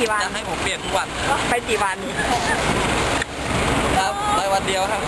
กี่วัน จะให้ผมเปลี่ยนทุกวัน ไปกี่วัน ครับไปวันเดียวครับ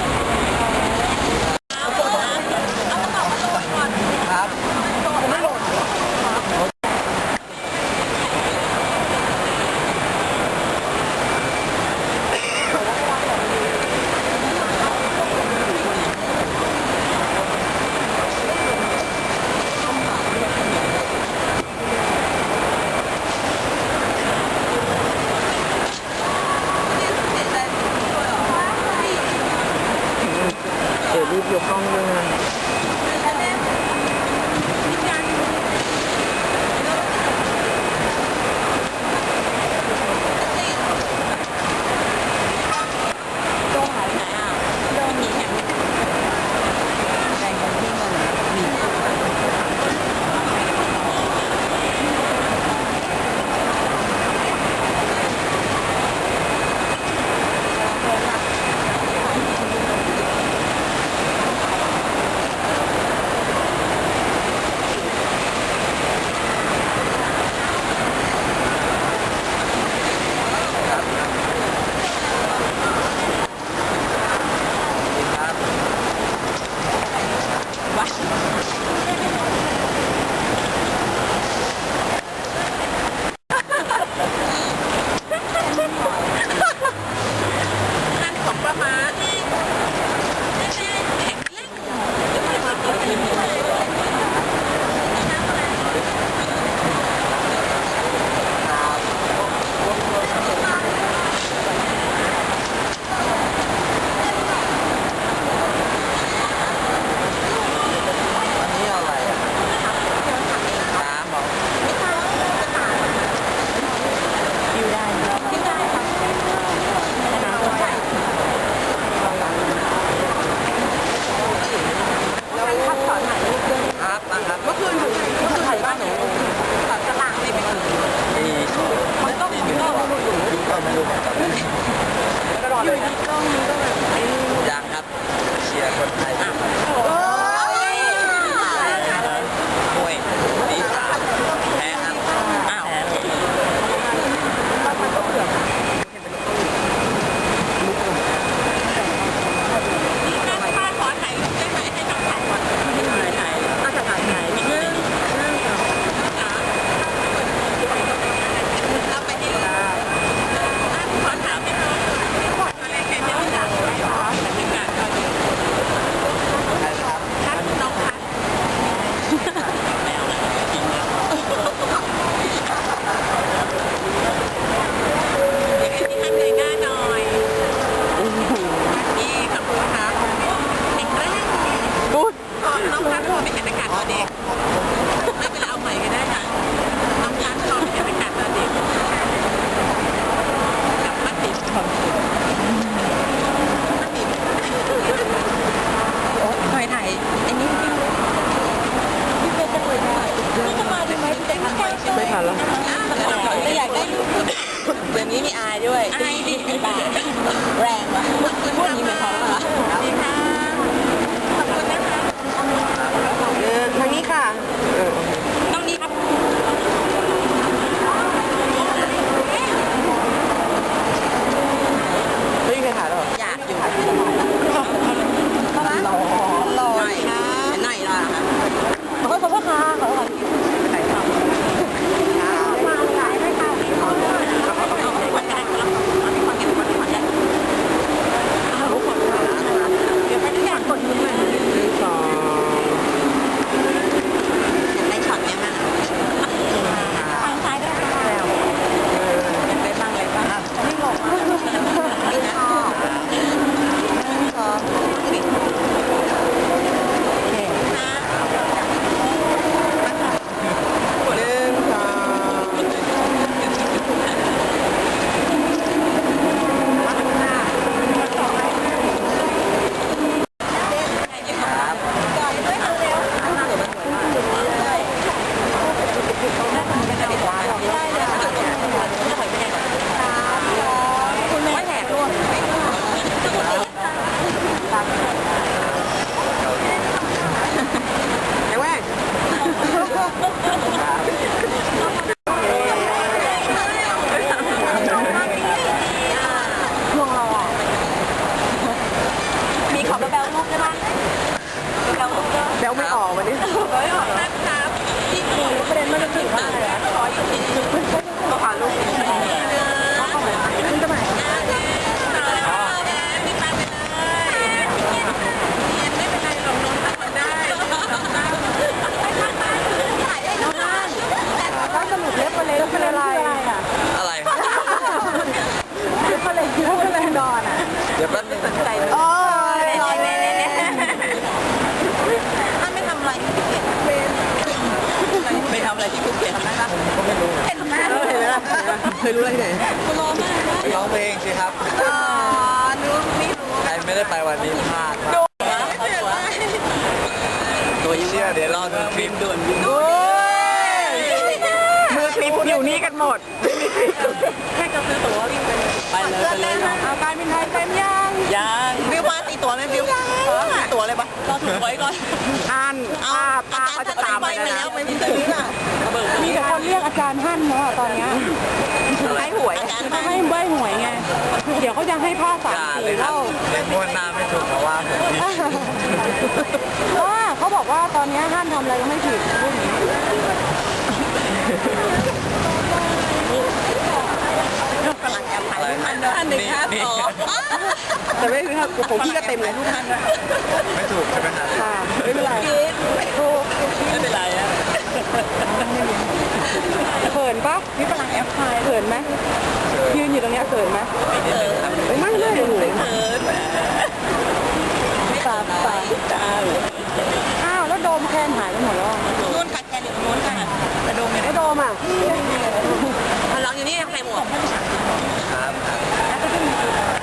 เคยรู้อะไรไหนคุณรอมากนะไปร้องเพลงสิครับอ๋อรู้ไม่รู้ใครไม่ได้ไปวันนี้พลาดมากไม่เจอไหมตัวเชื่อเดี๋ยวรอดูคลิปด่วนโอ้ยมือคลิปอยู่นี่กันหมดแค่จะซื้อตั๋ววิ่งไปเลยไปเลยไปเลยเอาการบินไทยเต็มยังยังบิวมาตีตั๋วไหมบิวตีตั๋วเลยปะรอถูกไว้ก่อนอ่านป้าป้าเขาจะตามไปไปแล้แล้ววไม่มีตัวนี้ล่ะ มีแต่คนเรียก อาจารย์ฮั่นเนาะตอนเนี้ยให้หวยเขาให้ใบหวยไง เดี๋ยวเขาจะให้ผ้าสามอย่าเลสียครับเล่าเล่นม้วนหน้าไม่ถูกเพราะว่าผมผิดว่าเขาบอกว่าตอนเนี้ยฮั่นทำอะไรก็ไม่ผิดพูดอย่างนี้กำลังแอบถ่ายอะไรรูปอันเดียวอันหนึ่งครับนี่อ๋อแต่ไม่คือผมพี่ก็เต็มเลยทุกท่านไม่ถูกใช่ไหมครับค่ะไม่เป็นไรถูกะพี่กำลังแอปพลายเขินไหมยืนอยู่ตรงนี้เขินไหมไม่ไม่ไม่เขินตาตาตาอ้าวแล้วโดมแคนหายไปหมดแล้วนู่นค่ะแคนอยู่ตรงนู้นค่ะแต่โดมไม่ได้โดมอะร้องอยู่นี่ใครหมวกครับ